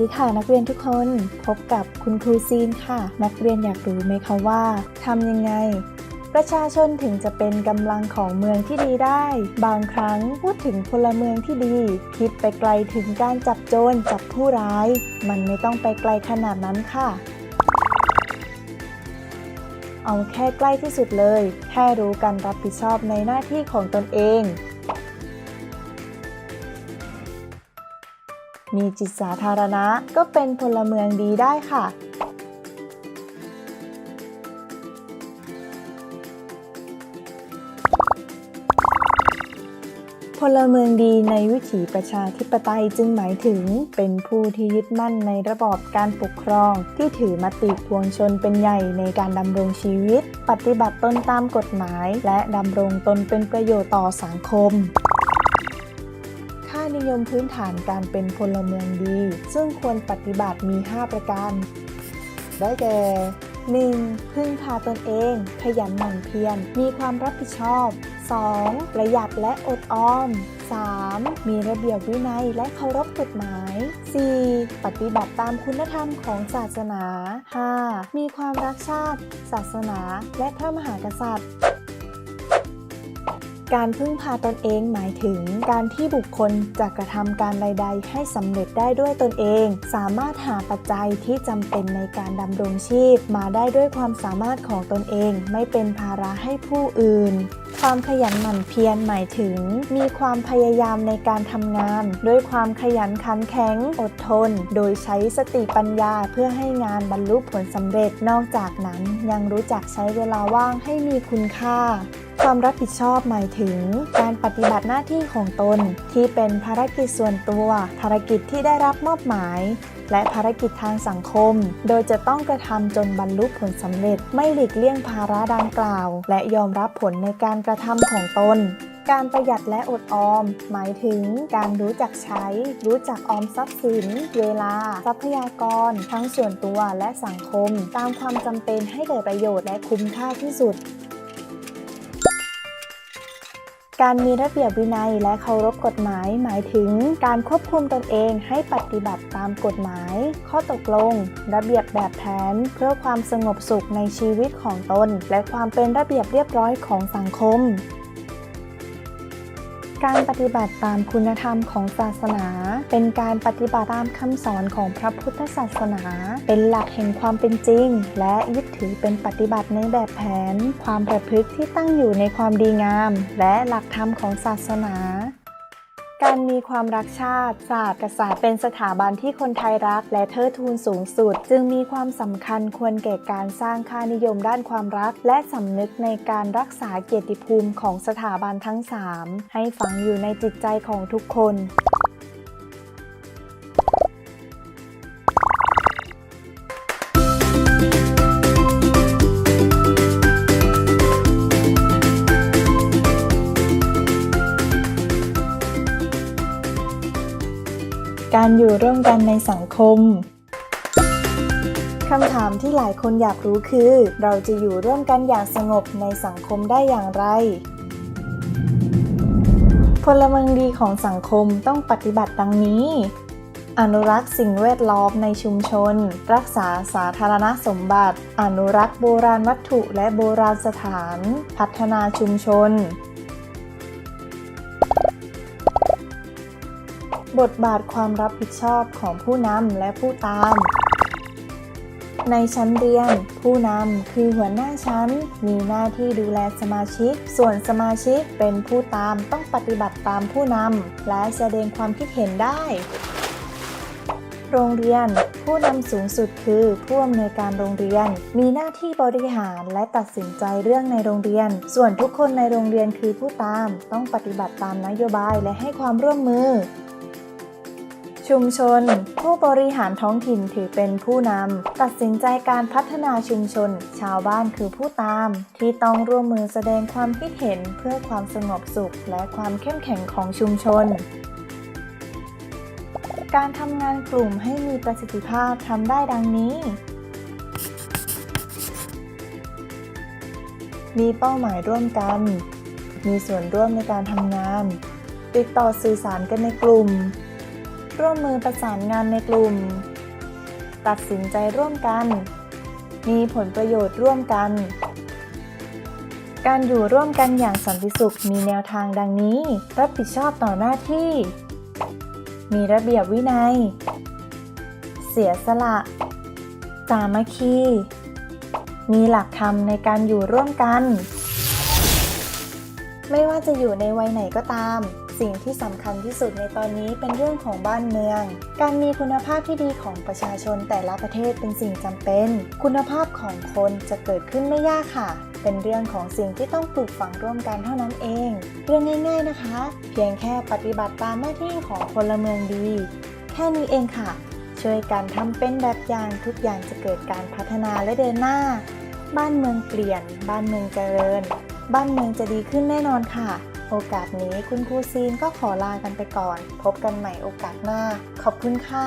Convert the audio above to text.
วัสดีค่ะนักเรียนทุกคนพบกับคุณครูซีนค่ะ นักเรียนอยากรู้ไหมคะว่าทำยังไง ประชาชนถึงจะเป็นกำลังของเมืองที่ดีได้ บางครั้งพูดถึงพลเมืองที่ดี คิดไปไกลถึงการจับโจรจับผู้ร้าย มันไม่ต้องไปไกลขนาดนั้นค่ะ เอาแค่ใกล้ที่สุดเลย แค่รู้การรับผิดชอบในหน้าที่ของตนเอง มีจิตสาธารณะก็เป็นพลเมืองดีได้ค่ะ พลเมืองดีในวิถีประชาธิปไตยจึงหมายถึง เป็นผู้ที่ยึดมั่นในระบอบการปกครอง ที่ถือมติพวงชนเป็นใหญ่ในการดำรงชีวิต ปฏิบัติตนตามกฎหมาย และดำรงตนเป็นประโยชน์ต่อสังคม นิยมพื้นฐานการเป็นพลเมืองดี ซึ่งควรปฏิบัติมี 5 ประการ ได้แก่ 1. พึ่งพาตนเอง ขยันหมั่นเพียร มีความรับผิดชอบ 2. ประหยัดและอดออม 3. มีระเบียบวินัยและเคารพกฎหมาย 4. ปฏิบัติตามคุณธรรมของศาสนา 5. มีความรักชาติ ศาสนา และพระมหากษัตริย์ การพึ่งพาตนเองหมายถึง การที่บุคคลจะกระทำการใด ๆ ให้สำเร็จได้ด้วยตนเอง สามารถหาปัจจัยที่จำเป็นในการดำรงชีพ มาได้ด้วยความสามารถของตนเอง ไม่เป็นภาระให้ผู้อื่นความขยันหมั่นเพียรหมายถึง มีความพยายามในการทำงาน ด้วยความขยันขันแข็งอดทน โดยใช้สติปัญญาเพื่อให้งานบรรลุผลสำเร็จ นอกจากนั้นยังรู้จักใช้เวลาว่างให้มีคุณค่า ความรับผิดชอบหมายถึง การปฏิบัติหน้าที่ของตน ที่เป็นภารกิจส่วนตัว ภารกิจที่ได้รับมอบหมาย และภารกิจทางสังคม โดยจะต้องกระทำจนบรรลุผลสำเร็จ ไม่หลีกเลี่ยงภาระดังกล่าว และยอมรับผลในการกระทำของตนการประหยัดและอดออม หมายถึงการรู้จักใช้ รู้จักออมทรัพย์สิน เวลา ทรัพยากร ทั้งส่วนตัวและสังคม ตามความจำเป็นให้เกิดประโยชน์และคุ้มค่าที่สุด การมีระเบียบวินัยและเคารพกฎหมาย หมายถึง การควบคุมตนเองให้ปฏิบัติตามกฎหมาย ข้อตกลง ระเบียบแบบแผน เพื่อความสงบสุขในชีวิตของตน และความเป็นระเบียบเรียบร้อยของสังคม การปฏิบัติตามคุณธรรมของศาสนา เป็นการปฏิบัติตามคำสอนของพระพุทธศาสนา เป็นหลักแห่งความเป็นจริง และยึดถือเป็นปฏิบัติในแบบแผน ความประพฤติที่ตั้งอยู่ในความดีงาม และหลักธรรมของศาสนา การมีความรักชาติ ศาสตร์กษัตริย์เป็นสถาบันที่คนไทยรัก และเทิดทูนสูงสุด จึงมีความสำคัญควรแก่การสร้างค่านิยมด้านความรัก และสำนึกในการรักษาเกียรติภูมิของสถาบันทั้ง 3 ให้ฝังอยู่ในจิตใจของทุกคน การอยู่ร่วมกันในสังคมคำถามที่หลายคนอยากรู้คือ เราจะอยู่ร่วมกันอย่างสงบในสังคมได้อย่างไร พลเมืองดีของสังคมต้องปฏิบัติดังนี้ อนุรักษ์สิ่งแวดล้อมในชุมชน รักษาสาธารณสมบัติ อนุรักษ์โบราณวัตถุและโบราณสถาน พัฒนาชุมชน บทบาทความรับผิดชอบของผู้นำและผู้ตาม ในชั้นเรียน ผู้นำคือหัวหน้าชั้น มีหน้าที่ดูแลสมาชิก ส่วนสมาชิกเป็นผู้ตามต้องปฏิบัติตามผู้นำและแสดงความคิดเห็นได้ โรงเรียน ผู้นำสูงสุดคือผู้อำนวยการโรงเรียน มีหน้าที่บริหารและตัดสินใจเรื่องในโรงเรียน ส่วนทุกคนในโรงเรียนคือผู้ตาม ต้องปฏิบัติตามนโยบายและให้ความร่วมมือ ชุมชน ผู้บริหารท้องถิ่นถือเป็นผู้นำ ตัดสินใจการพัฒนาชุมชน ชาวบ้านคือผู้ตาม ที่ต้องร่วมมือแสดงความคิดเห็นเพื่อความสงบสุข และความเข้มแข็งของชุมชน การทำงานกลุ่มให้มีประสิทธิภาพทำได้ดังนี้ มีเป้าหมายร่วมกัน มีส่วนร่วมในการทำงาน ติดต่อสื่อสารกันในกลุ่ม ร่วมมือประสานงานในกลุ่ม ตัดสินใจร่วมกัน มีผลประโยชน์ร่วมกัน การอยู่ร่วมกันอย่างสันติสุขมีแนวทางดังนี้ รับผิดชอบต่อหน้าที่ มีระเบียบวินัย เสียสละ สามัคคี มีหลักธรรมในการอยู่ร่วมกัน ไม่ว่าจะอยู่ในวัยไหนก็ตาม สิ่งที่สำคัญที่สุดในตอนนี้เป็นเรื่องของบ้านเมือง การมีคุณภาพที่ดีของประชาชนแต่ละประเทศเป็นสิ่งจำเป็น คุณภาพของคนจะเกิดขึ้นไม่ยากค่ะ เป็นเรื่องของสิ่งที่ต้องปลูกฝังร่วมกันเท่านั้นเอง เรื่องง่ายๆนะคะ เพียงแค่ปฏิบัติตามหน้าที่ของพลเมืองดี แค่นี้เองค่ะ ช่วยกันทำเป็นแบบอย่างทุกอย่างจะเกิดการพัฒนาและเดินหน้า บ้านเมืองเปลี่ยน บ้านเมืองเจริญ บ้านเมืองจะดีขึ้นแน่นอนค่ะ โอกาสนี้คุณครูซีนก็ขอลากันไปก่อน พบกันใหม่โอกาสหน้า ขอบคุณค่ะ